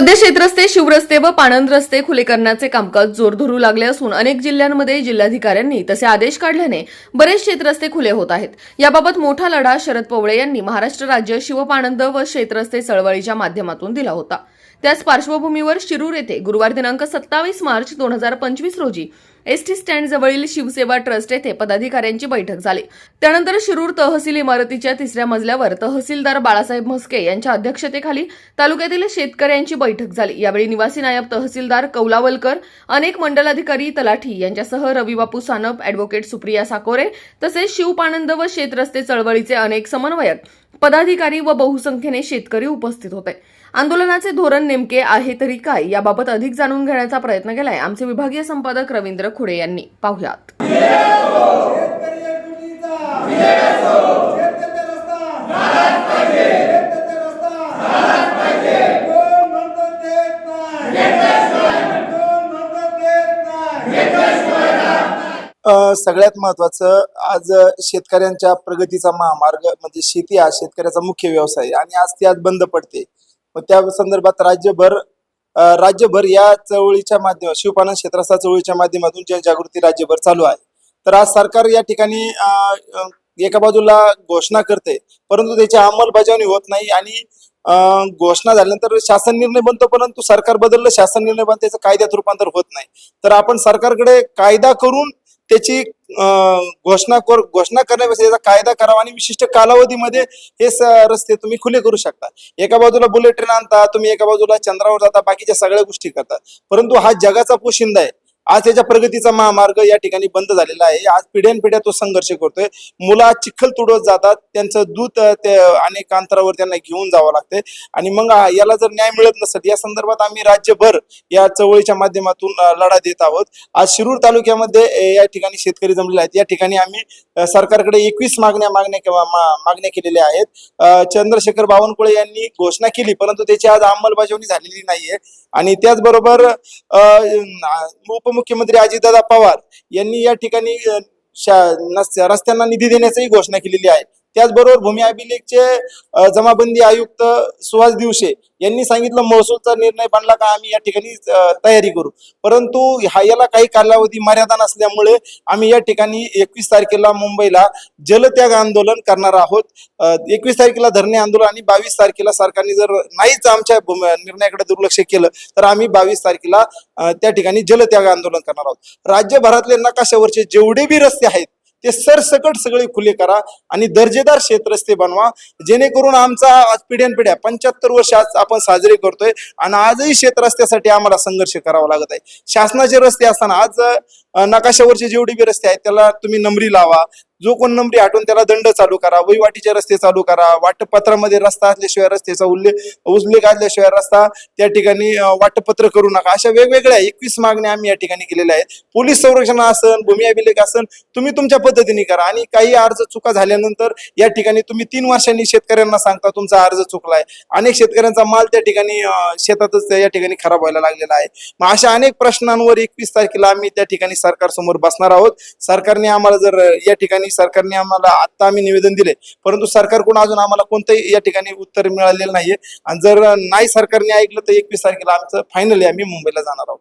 सध्या शेतरस्ते शिवरस्ते व पाणंद रस्ते खुले करण्याचे कामकाज जोर धरू लागले असून अनेक जिल्ह्यांमध्ये जिल्हाधिकाऱ्यांनी तसे आदेश काढल्याने बरेच शेतरस्ते खुले होत आहेत. याबाबत मोठा लढा शरद पवळे यांनी महाराष्ट्र राज्य शिवपाणंद व शेतरस्ते चळवळीच्या माध्यमातून दिला होता. त्याच पार्श्वभूमीवर शिरूर येथे गुरुवार दिनांक सत्तावीस मार्च दोन हजार पंचवीस रोजी एसटी स्टँड जवळील शिवसेवा ट्रस्ट येथे पदाधिकाऱ्यांची बैठक झाली. त्यानंतर शिरूर तहसील इमारतीच्या तिसऱ्या मजल्यावर तहसीलदार बाळासाहेब म्हस्के यांच्या अध्यक्षतेखाली तालुक्यातील शेतकऱ्यांची बैठक झाली. यावेळी निवासी नायब तहसीलदार कौलावलकर अनेक मंडलाधिकारी तलाठी यांच्यासह रविबापू सानप अॅडव्होकेट सुप्रिया साकोरे तसेच शिवपानंद व शेतरस्ते चळवळीचे अनेक समन्वयक पदाधिकारी व बहुसंख्येने शेतकरी उपस्थित होते. आंदोलनाचे धोरण नेमके आहे तरी काय याबाबत अधिक जाणून घेण्याचा प्रयत्न केलाय आमचे विभागीय संपादक रवींद्र खुडे यांनी. पाहुयात. सगळ्यात महत्वाचं आज शेतकऱ्यांच्या प्रगतीचा महामार्ग म्हणजे शेती हा शेतकऱ्याचा मुख्य व्यवसाय आणि आज ती आज बंद पडते. मग त्या संदर्भात राज्यभर राज्यभर या चळवळीच्या माध्यम शिवपालन क्षेत्राच्या चळवळीच्या माध्यमातून जनजागृती राज्यभर चालू आहे. तर आज सरकार या ठिकाणी एका बाजूला घोषणा करते परंतु त्याची अंमलबजावणी होत नाही आणि घोषणा झाल्यानंतर शासन निर्णय बनतो परंतु सरकार बदललं शासन निर्णय बनतो त्याचं कायद्यात रूपांतर होत नाही. तर आपण सरकारकडे कायदा करून त्याची घोषणा कर घोषणा करण्यापेक्षा त्याचा कायदा करावा आणि विशिष्ट कालावधीमध्ये हे रस्ते तुम्ही खुले करू शकता. एका बाजूला बुलेट ट्रेन आणता तुम्ही एका बाजूला चंद्रावर जाता बाकीच्या सगळ्या गोष्टी करता. परंतु हा जगाचा पोशिंदा आहे. आज त्याच्या प्रगतीचा महामार्ग या ठिकाणी बंद झालेला आहे. आज पिढ्यानपिढ्या तो संघर्ष करतोय. मुलं आज चिखल तुडवत जातात. त्यांचं दूध ते अनेक अंतरावर त्यांना घेऊन जावं लागते आणि मग याला जर न्याय मिळत नसेल या संदर्भात आम्ही राज्यभर या चळवळीच्या माध्यमातून लढा देत आहोत. आज शिरूर तालुक्यामध्ये या ठिकाणी शेतकरी जमलेले आहेत. या ठिकाणी आम्ही सरकारकडे एकवीस मागण्या मागण्या मा- मागण्या केलेल्या आहेत. चंद्रशेखर बावनकुळे यांनी घोषणा केली परंतु त्याची आज अंमलबजावणी झालेली नाहीये. आणि त्याचबरोबर उपमुख्य मुख्यमंत्री अजितदादा पवार यांनी या ठिकाणी रस्त्यांना निधी देण्याचीही घोषणा केलेली आहे. त्याचबरोबर भूमी अभिलेखचे जमाबंदी आयुक्त सुहास दिवशे यांनी सांगितलं महसूलचा निर्णय बनला का आम्ही या ठिकाणी तयारी करू. परंतु हा याला काही कालावधी मर्यादा नसल्यामुळे आम्ही या ठिकाणी एकवीस तारखेला मुंबईला जलत्याग आंदोलन करणार आहोत. एकवीस तारखेला धरणे आंदोलन आणि बावीस तारखेला सरकारने जर नाहीच आमच्या निर्णयाकडे दुर्लक्ष केलं तर आम्ही बावीस तारखेला त्या ठिकाणी जलत्याग आंदोलन करणार आहोत. राज्यभरातले नकाशावरचे जेवढे बी रस्ते आहेत ते सरसकट सगळे खुले करा आणि दर्जेदार शेतरस्ते बनवा. जेणेकरून आमचा आज पिढ्यानपिढ्या पंच्याहत्तर वर्ष आज आपण साजरे करतोय आणि आजही शेतरस्त्यासाठी आम्हाला संघर्ष करावा लागत आहे. शासनाचे रस्ते असताना आज नकाशावरचे जेवढे बी रस्ते आहेत त्याला तुम्ही नंबरी लावा. जो कोण नंबरी हटवून त्याला दंड चालू करा. वहिवाटीचे रस्ते चालू करा. वाटपत्रामध्ये रस्ता असल्याशिवाय रस्त्याचा उल्लेख उल्लेख असल्याशिवाय रस्ता त्या ठिकाणी वाटपत्र करू नका. अशा वेगवेगळ्या एकवीस मागण्या आम्ही या ठिकाणी केलेल्या आहेत. पोलीस संरक्षण असन भूमी अभिलेख असन तुम्ही तुमच्या पद्धतीने करा. आणि काही अर्ज चुका झाल्यानंतर या ठिकाणी तुम्ही तीन वर्षांनी शेतकऱ्यांना सांगता तुमचा अर्ज चुकलाय. अनेक शेतकऱ्यांचा माल त्या ठिकाणी शेतातच या ठिकाणी खराब व्हायला लागलेला आहे. मग अशा अनेक प्रश्नांवर एकवीस तारखेला आम्ही त्या ठिकाणी सरकार समोर बसणार आहोत. सरकारने आम्हाला जर या ठिकाणी सरकारने आम्हाला आता आम्ही निवेदन दिले परंतु सरकारकडून अजून आम्हाला कोणतंही या ठिकाणी उत्तर मिळालेलं नाहीये. आणि जर नाही सरकारने ऐकलं तर एकवीस तारखेला आमचं फायनली आम्ही मुंबईला जाणार आहोत.